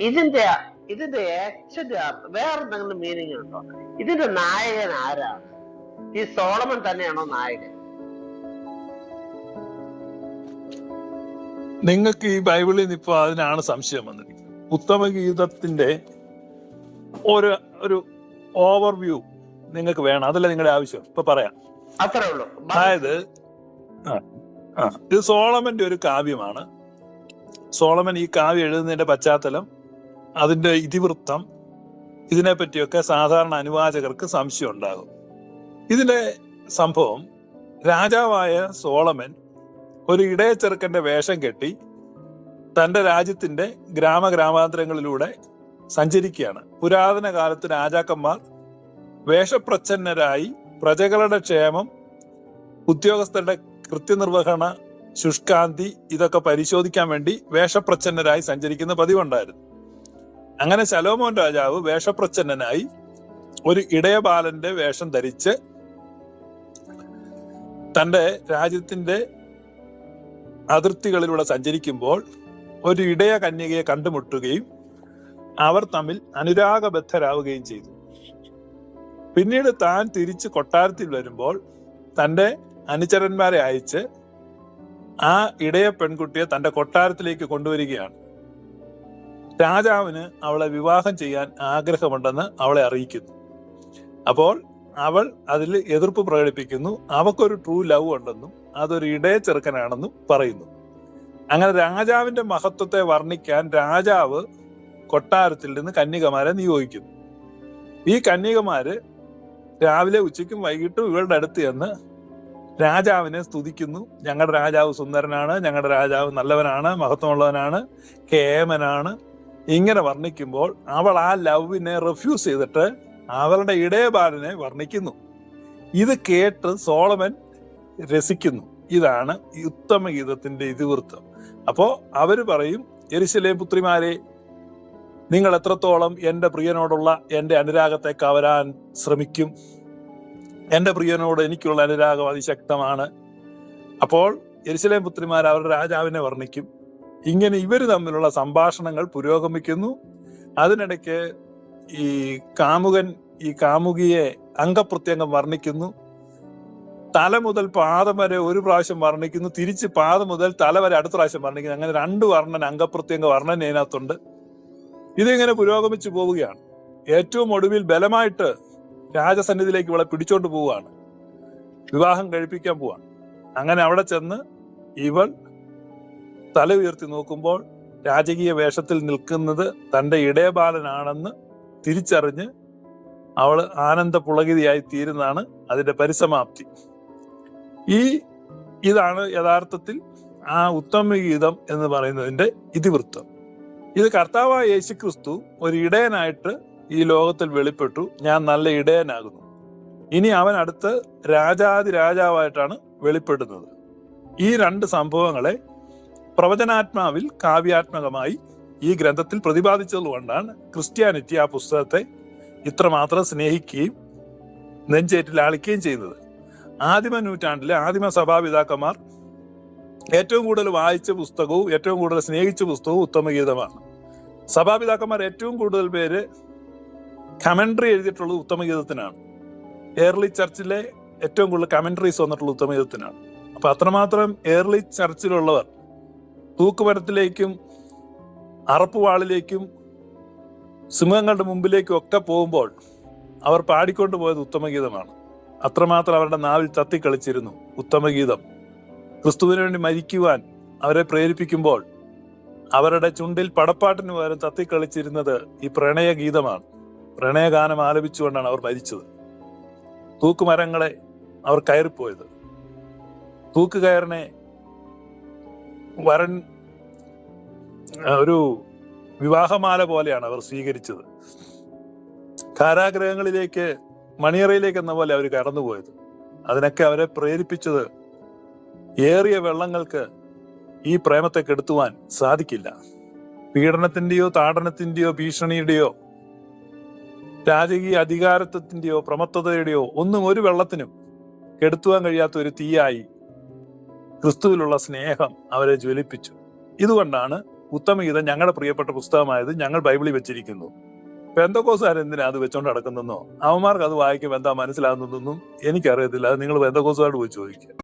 ഇതിന്റെ ഇതിന്റെ ആക്ച്വലി വേറെ എന്തെങ്കിലും മീനിങ് ഉണ്ടോ? ഇതിന്റെ നായകൻ ആരാണ്? ഈ സോളമൻ തന്നെയാണോ നായകൻ? നിങ്ങൾക്ക് ഈ ബൈബിളിൽ നിന്ന് ഇപ്പൊ അതിനാണ് സംശയം വന്നിരിക്കുന്നത്. ഉത്തമഗീതത്തിന്റെ ഒരു ഒരു ഓവർവ്യൂ നിങ്ങൾക്ക് വേണം. അതല്ല നിങ്ങളുടെ ആവശ്യം. ഇപ്പൊ പറയാം. അത്രേ ഉള്ളൂ. അതായത് ഇത് സോളമന്റെ ഒരു കാവ്യമാണ്. സോളമൻ ഈ കാവ്യം എഴുതുന്നതിന്റെ പശ്ചാത്തലം അതിന്റെ ഇതിവൃത്തം ഇതിനെപ്പറ്റിയൊക്കെ സാധാരണ അനുവാചകർക്ക് സംശയം ഉണ്ടാകും ഇതിന്റെ സംഭവം രാജാവായ സോളമൻ ഒരു ഇടയ ചെറുക്കന്റെ വേഷം കെട്ടി തന്റെ രാജ്യത്തിന്റെ ഗ്രാമ ഗ്രാമാന്തരങ്ങളിലൂടെ സഞ്ചരിക്കുകയാണ്. പുരാതന കാലത്ത് രാജാക്കന്മാർ വേഷപ്രച്ഛന്നരായി പ്രജകളുടെ ക്ഷേമം ഉദ്യോഗസ്ഥരുടെ കൃത്യനിർവഹണ ശുഷ്കാന്തി ഇതൊക്കെ പരിശോധിക്കാൻ വേണ്ടി വേഷപ്രച്ഛന്നരായി സഞ്ചരിക്കുന്ന പതിവുണ്ടായിരുന്നു. അങ്ങനെ ശലോമോൻ രാജാവ് വേഷപ്രച്ഛന്നനായി ഒരു ഇടയബാലന്റെ വേഷം ധരിച്ച് തന്റെ രാജ്യത്തിന്റെ അതിർത്തികളിലൂടെ സഞ്ചരിക്കുമ്പോൾ ഒരു ഇടയ കന്യകയെ കണ്ടുമുട്ടുകയും അവർ തമ്മിൽ അനുരാഗബദ്ധരാവുകയും ചെയ്തു. പിന്നീട് താൻ തിരിച്ച് കൊട്ടാരത്തിൽ വരുമ്പോൾ തന്റെ അനുചരന്മാരെ അയച്ച് ആ ഇടയ പെൺകുട്ടിയെ തന്റെ കൊട്ടാരത്തിലേക്ക് കൊണ്ടുവരികയാണ്. രാജാവിന് അവളെ വിവാഹം ചെയ്യാൻ ആഗ്രഹമുണ്ടെന്ന് അവളെ അറിയിക്കുന്നു. അപ്പോൾ അവൾ അതിൽ എതിർപ്പ് പ്രകടിപ്പിക്കുന്നു. അവക്കൊരു ട്രൂ ലവ് ഉണ്ടെന്നും അതൊരു ഇടയ ചെറുക്കനാണെന്നും പറയുന്നു. അങ്ങനെ രാജാവിന്റെ മഹത്വത്തെ വർണിക്കാൻ രാജാവ് കൊട്ടാരത്തിൽ നിന്ന് കന്യകമാരെ നിയോഗിക്കുന്നു. ഈ കന്യകമാര് രാവിലെ ഉച്ചയ്ക്കും വൈകിട്ടും ഇവരുടെ അടുത്ത് ചെന്ന് രാജാവിനെ സ്തുതിക്കുന്നു. ഞങ്ങളുടെ രാജാവ് സുന്ദരനാണ്. ഞങ്ങളുടെ രാജാവ് നല്ലവനാണ്. മഹത്വമുള്ളവനാണ്. കേമനാണ്. ഇങ്ങനെ വർണിക്കുമ്പോൾ അവൾ ആ ലവിനെ റിഫ്യൂസ് ചെയ്തിട്ട് അവളുടെ ഇടയബാലനെ വർണിക്കുന്നു. ഇത് കേട്ട് സോളമൻ രസിക്കുന്നു. ഇതാണ് ഉത്തമ ഗീതത്തിന്റെ ഇതിവൃത്തം. അപ്പോ അവർ പറയും എരിശിലേം പുത്രിമാരെ നിങ്ങൾ എത്രത്തോളം എന്റെ പ്രിയനോടുള്ള എന്റെ അനുരാഗത്തെ കവരാൻ ശ്രമിക്കും? എന്റെ പ്രിയനോട് എനിക്കുള്ള അനുരാഗം അതിശക്തമാണ്. അപ്പോൾ എരിശിലേം പുത്രിമാർ അവരുടെ രാജാവിനെ വർണിക്കും. ഇങ്ങനെ ഇവർ തമ്മിലുള്ള സംഭാഷണങ്ങൾ പുരോഗമിക്കുന്നു. അതിനിടയ്ക്ക് ഈ കാമുകൻ ഈ കാമുകിയെ അംഗപ്രത്യംഗം വർണിക്കുന്നു. തല മുതൽ പാദം വരെ ഒരു പ്രാവശ്യം വർണിക്കുന്നു. തിരിച്ച് പാദം മുതൽ തല വരെ അടുത്ത പ്രാവശ്യം വർണിക്കുന്നു. അങ്ങനെ രണ്ട് വർണൻ അംഗപ്രത്യംഗ വർണന ഇതിനകത്തുണ്ട്. ഇതിങ്ങനെ പുരോഗമിച്ചു പോവുകയാണ്. ഏറ്റവും ഒടുവിൽ ബലമായിട്ട് രാജസന്നിധിയിലേക്ക് ഇവളെ പിടിച്ചോണ്ട് പോവുകയാണ്. വിവാഹം കഴിപ്പിക്കാൻ പോവാണ്. അങ്ങനെ അവിടെ ചെന്ന് ഇവൾ തല ഉയർത്തി നോക്കുമ്പോൾ രാജകീയ വേഷത്തിൽ നിൽക്കുന്നത് തന്റെ ഇടയബാലനാണെന്ന് തിരിച്ചറിഞ്ഞ് അവൾ ആനന്ദ പുളകിതയായി തീരുന്നതാണ് അതിന്റെ പരിസമാപ്തി. ഈ ഇതാണ് യഥാർത്ഥത്തിൽ ആ ഉത്തമ ഗീതം എന്ന് പറയുന്നതിന്റെ ഇതിവൃത്തം. ഇത് കർത്താവായ യേശു ക്രിസ്തു ഒരു ഇടയനായിട്ട് ഈ ലോകത്തിൽ വെളിപ്പെട്ടു. ഞാൻ നല്ല ഇടയനാകുന്നു. ഇനി അവൻ അടുത്ത് രാജാതി രാജാവായിട്ടാണ് വെളിപ്പെടുന്നത്. ഈ രണ്ട് സംഭവങ്ങളെ പ്രവചനാത്മാവിൽ കാവ്യാത്മകമായി ഈ ഗ്രന്ഥത്തിൽ പ്രതിപാദിച്ചതുകൊണ്ടാണ് ക്രിസ്ത്യാനിറ്റി ആ പുസ്തകത്തെ ഇത്രമാത്രം സ്നേഹിക്കുകയും നെഞ്ചേറ്റിൽ ആളിക്കുകയും ചെയ്യുന്നത് ആദിമ നൂറ്റാണ്ടിലെ ആദിമ സഭാപിതാക്കന്മാർ ഏറ്റവും കൂടുതൽ വായിച്ച പുസ്തകവും ഏറ്റവും കൂടുതൽ സ്നേഹിച്ച പുസ്തകവും ഉത്തമഗീതമാണ്. സഭാപിതാക്കന്മാർ ഏറ്റവും കൂടുതൽ പേര് കമൻട്രി എഴുതിയിട്ടുള്ളത് ഉത്തമഗീതത്തിനാണ്. ഏർലി ചർച്ചിലെ ഏറ്റവും കൂടുതൽ കമൻട്രീസ് വന്നിട്ടുള്ള ഉത്തമഗീതത്തിനാണ്. അപ്പൊ അത്രമാത്രം ഏർലി ചർച്ചിലുള്ളവർ തൂക്കുമരത്തിലേക്കും അറപ്പുവാളിലേക്കും സിംഹങ്ങളുടെ മുമ്പിലേക്കും ഒക്കെ പോകുമ്പോൾ അവർ പാടിക്കൊണ്ട് പോയത് ഉത്തമഗീതമാണ്. അത്രമാത്രം അവരുടെ നാവിൽ തത്തിക്കളിച്ചിരുന്നു ഉത്തമഗീതം. ക്രിസ്തുവിന് വേണ്ടി മരിക്കുവാൻ അവരെ പ്രേരിപ്പിക്കുമ്പോൾ അവരുടെ ചുണ്ടിൽ പടപ്പാട്ടിന് പകരം തത്തിക്കളിച്ചിരുന്നത് ഈ പ്രണയഗീതമാണ്. പ്രണയഗാനം ആലപിച്ചുകൊണ്ടാണ് അവർ മരിച്ചത്. തൂക്കുമരങ്ങളെ അവർ കയറിപ്പോയത്. തൂക്കുകയറിനെ വരൻ ഒരു വിവാഹമാല പോലെയാണ് അവർ സ്വീകരിച്ചത്. കാരാഗ്രഹങ്ങളിലേക്ക് മണിയറയിലേക്ക് എന്ന പോലെ അവർ കടന്നുപോയത്. അതിനൊക്കെ അവരെ പ്രേരിപ്പിച്ചത് ഏറിയ വെള്ളങ്ങൾക്ക് ഈ പ്രേമത്തെ കെടുത്തുവാൻ സാധിക്കില്ല. പീഡനത്തിന്റെയോ താടനത്തിന്റെയോ ഭീഷണിയുടെയോ രാജകീയ അധികാരത്വത്തിന്റെയോ പ്രമത്തതയുടെയോ ഒന്നും ഒരു വെള്ളത്തിനും കെടുത്തുവാൻ കഴിയാത്ത ഒരു തീയായി ക്രിസ്തുവിലുള്ള സ്നേഹം അവരെ ജ്വലിപ്പിച്ചു. ഇതുകൊണ്ടാണ് ഉത്തമഗീതം ഞങ്ങളുടെ പ്രിയപ്പെട്ട പുസ്തകമായത് ഞങ്ങൾ ബൈബിളിൽ വെച്ചിരിക്കുന്നു. പെന്തക്കോസുകാർ എന്തിനാ അത് വെച്ചോണ്ട് നടക്കുന്നെന്നോ അവന്മാർക്ക് അത് വായിക്കുമ്പോൾ എന്താ മനസ്സിലാകുന്നതെന്നും എനിക്കറിയത്തില്ല. അത് നിങ്ങൾ പെന്തക്കോസുകാരോട് പോയി ചോദിക്കുക